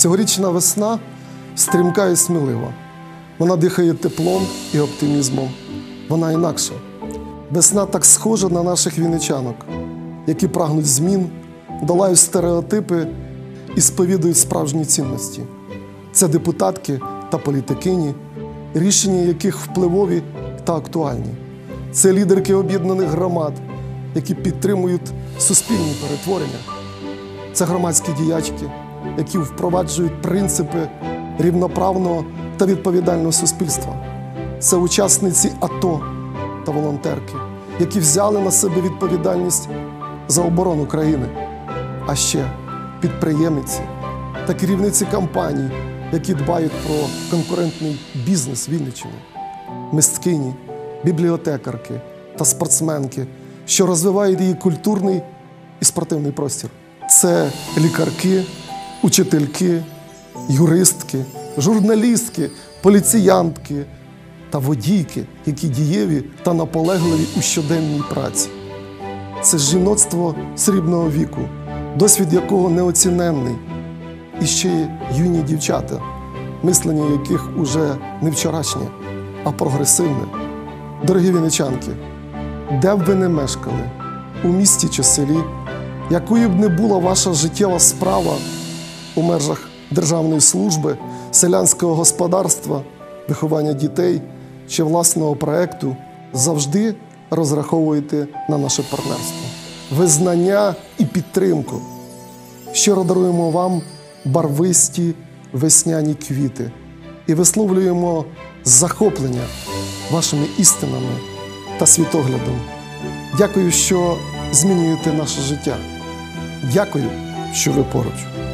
Цьогорічна весна стрімка і смілива. Вона дихає теплом і оптимізмом. Вона інакша. Весна так схожа на наших віничанок, які прагнуть змін, долають стереотипи і сповідують справжні цінності. Це депутатки та політикині, рішення яких впливові та актуальні. Це лідерки об'єднаних громад, які підтримують суспільні перетворення. Це громадські діячки, які впроваджують принципи рівноправного та відповідального суспільства. Це учасниці АТО та волонтерки, які взяли на себе відповідальність за оборону країни, а ще підприємниці та керівниці компаній, які дбають про конкурентний бізнес Вінниччини, мисткині, бібліотекарки та спортсменки, що розвивають її культурний і спортивний простір. Це лікарки, учительки, юристки, журналістки, поліціянтки та водійки, які дієві та наполегливі у щоденній праці. Це жіноцтво срібного віку, досвід якого неоціненний, і ще юні дівчата, мислення яких уже не вчорашнє, а прогресивне. Дорогі віничанки, де б ви не мешкали, у місті чи селі, якою б не була ваша життєва справа у межах державної служби, селянського господарства, виховання дітей чи власного проекту, завжди розраховуйте на наше партнерство, визнання і підтримку. Щиро даруємо вам барвисті весняні квіти і висловлюємо захоплення вашими істинами та світоглядом. Дякую, що змінюєте наше життя. Дякую, що ви поруч.